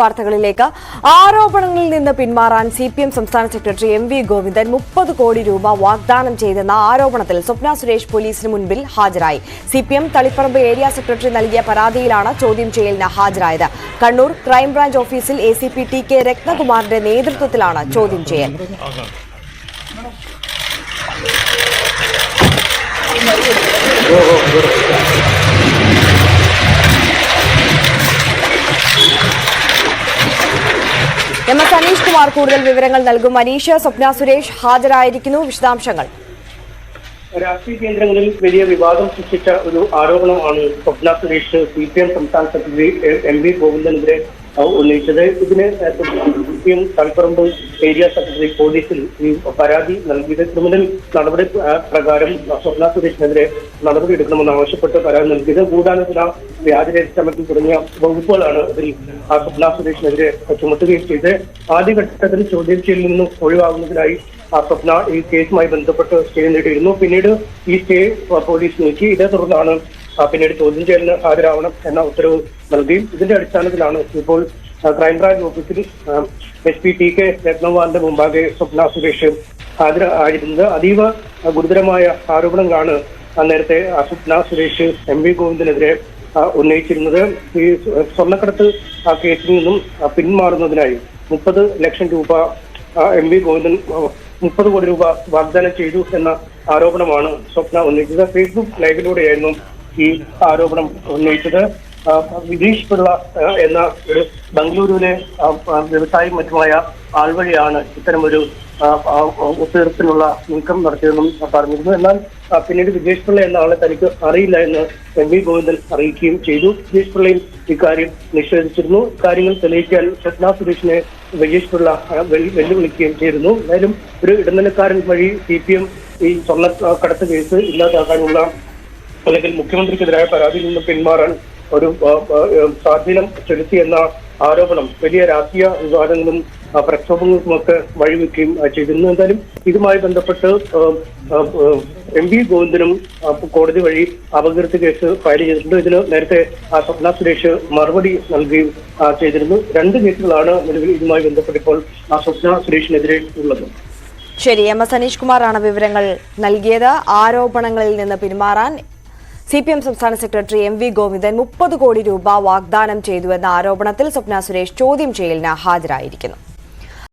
വാർത്തകളിലേക്ക്. ആരോപണങ്ങളിൽ നിന്ന് പിന്മാറാൻ സി പി എം സംസ്ഥാന സെക്രട്ടറി എം വി ഗോവിന്ദൻ മുപ്പത് കോടി രൂപ വാഗ്ദാനം ചെയ്തെന്ന ആരോപണത്തിൽ സ്വപ്ന സുരേഷ് പോലീസിന് മുൻപിൽ ഹാജരായി. C P M Taliparamba area secretary നൽകിയ പരാതിയിലാണ് ചോദ്യം ചെയ്യലിന് ഹാജരായത്. കണ്ണൂർ ക്രൈംബ്രാഞ്ച് ഓഫീസിൽ A C P T K രത്നകുമാറിന്റെ നേതൃത്വത്തിലാണ് ചോദ്യം ചെയ്യൽ. എം എസ് അനീഷ് കുമാർ കൂടുതൽ വിവരങ്ങൾ നൽകും. അനീഷ് സ്വപ്ന സുരേഷ് ഹാജരായിരിക്കുന്നു. വിശദാംശങ്ങൾ. രാഷ്ട്രീയ കേന്ദ്രങ്ങളിൽ വലിയ വിവാദം സൃഷ്ടിച്ച ഒരു ആരോപണമാണ് Swapna Suresh C P M സംസ്ഥാന സെക്രട്ടറി എം വി ഗോവിന്ദനെതിരെ ഉന്നയിച്ചത്. ഇതിന് C P M Taliparamba area secretary പോലീസിൽ പരാതി നൽകിയത് ക്രിമിനൽ നടപടി പ്രകാരം സ്വപ്ന സുരേഷിനെതിരെ നടപടി എടുക്കണമെന്ന് ആവശ്യപ്പെട്ട് പരാതി നൽകിയത്. ഗൂഢാലോചന വ്യാജരജിസ്റ്റമത്തിൽ തുടങ്ങിയ വകുപ്പുകളാണ് ഇതിൽ ആ സ്വപ്ന സുരേഷിനെതിരെ ചുമത്തുകയും ചെയ്ത് ആദ്യഘട്ടത്തിൽ ചോദ്യം ചെയ്യലിൽ നിന്നും ഒഴിവാകുന്നതിനായി ആ സ്വപ്ന ഈ കേസുമായി ബന്ധപ്പെട്ട് സ്റ്റേ നേടിയിരുന്നു. പിന്നീട് ഈ സ്റ്റേ പോലീസ് നീക്കി. ഇതേ തുടർന്നാണ് പിന്നീട് ചോദ്യം ചെയ്യലിന് ഹാജരാവണം എന്ന ഉത്തരവ് നൽകി ഇതിന്റെ അടിസ്ഥാനത്തിലാണ് ഇപ്പോൾ ക്രൈംബ്രാഞ്ച് ഓഫീസിൽ എസ് പി ടി കെ രത്നവാറിന്റെ മുമ്പാകെ സ്വപ്ന സുരേഷ് ഹാജരായിരുന്നത്. അതീവ ഗുരുതരമായ ആരോപണങ്ങളാണ് നേരത്തെ സ്വപ്ന സുരേഷ് എം വി ഗോവിന്ദനെതിരെ ഉന്നയിച്ചിരുന്നത്. ഈ സ്വർണക്കടത്ത് കേസിൽ നിന്നും പിന്മാറുന്നതിനായി മുപ്പത് ലക്ഷം രൂപ എം വി ഗോവിന്ദൻ മുപ്പത് കോടി രൂപ വാഗ്ദാനം ചെയ്തു എന്ന ആരോപണമാണ് സ്വപ്ന ഉന്നയിച്ചത്. ഫേസ്ബുക്ക് ലൈവിലൂടെയായിരുന്നു ഈ ആരോപണം ഉന്നയിച്ചത്. വിജീഷ് പിള്ള എന്ന ഒരു ബംഗളൂരുവിലെ വ്യവസായി മറ്റുമായ ആൾ വഴിയാണ് ഇത്തരമൊരു ഒത്തുതീർപ്പിനുള്ള നീക്കം നടത്തിയതെന്നും പറഞ്ഞിരുന്നു. എന്നാൽ പിന്നീട് വിജേഷ് പിള്ള എന്ന ആളെ തനിക്ക് അറിയില്ല എന്ന് എം വി ഗോവിന്ദൻ അറിയിക്കുകയും ചെയ്തു. വിജേഷ് പിള്ളയും ഇക്കാര്യം നിഷേധിച്ചിരുന്നു. കാര്യങ്ങൾ തെളിയിക്കാൻ സ്വപ്ന സുരേഷിനെ വിജേഷ് പിള്ള വെല്ലുവിളിക്കുകയും ചെയ്തിരുന്നു. എന്തായാലും ഒരു ഇടനിലക്കാരൻ വഴി സി പി എം ഈ സ്വർണ കടത്ത് കേസ് ഇല്ലാതാക്കാനുള്ള അല്ലെങ്കിൽ മുഖ്യമന്ത്രിക്കെതിരായ പരാതിയിൽ നിന്ന് പിന്മാറാൻ ഒരു സ്വാധീനം ചെലുത്തി എന്ന ആരോപണം വലിയ രാഷ്ട്രീയ വിവാദങ്ങളും പ്രക്ഷോഭങ്ങൾക്കുമൊക്കെ വഴിവെക്കുകയും ചെയ്തിരുന്നു. എന്തായാലും ഇതുമായി ബന്ധപ്പെട്ട് എം വി ഗോവിന്ദനും കോടതി വഴി അപകീർത്തി കേസ് ഫയൽ ചെയ്തിട്ടുണ്ട്. ഇതിന് നേരത്തെ സ്വപ്ന സുരേഷ് മറുപടി നൽകുകയും ചെയ്തിരുന്നു. രണ്ട് കേസുകളാണ് നിലവിൽ ഇതുമായി ബന്ധപ്പെട്ട് ഇപ്പോൾ സ്വപ്ന സുരേഷിനെതിരെ ഉള്ളത്. ശരി എം എസ് അനീഷ് കുമാറാണ് വിവരങ്ങൾ നൽകിയത്. ആരോപണങ്ങളിൽ നിന്ന് പിന്മാറാൻ സി പി എം സംസ്ഥാന സെക്രട്ടറി എം വി ഗോവിന്ദൻ മുപ്പത് കോടി രൂപ വാഗ്ദാനം ചെയ്തുവെന്ന ആരോപണത്തിൽ സ്വപ്ന സുരേഷ് ചോദ്യം ചെയ്യലിന് ഹാജരായിരിക്കുന്നു.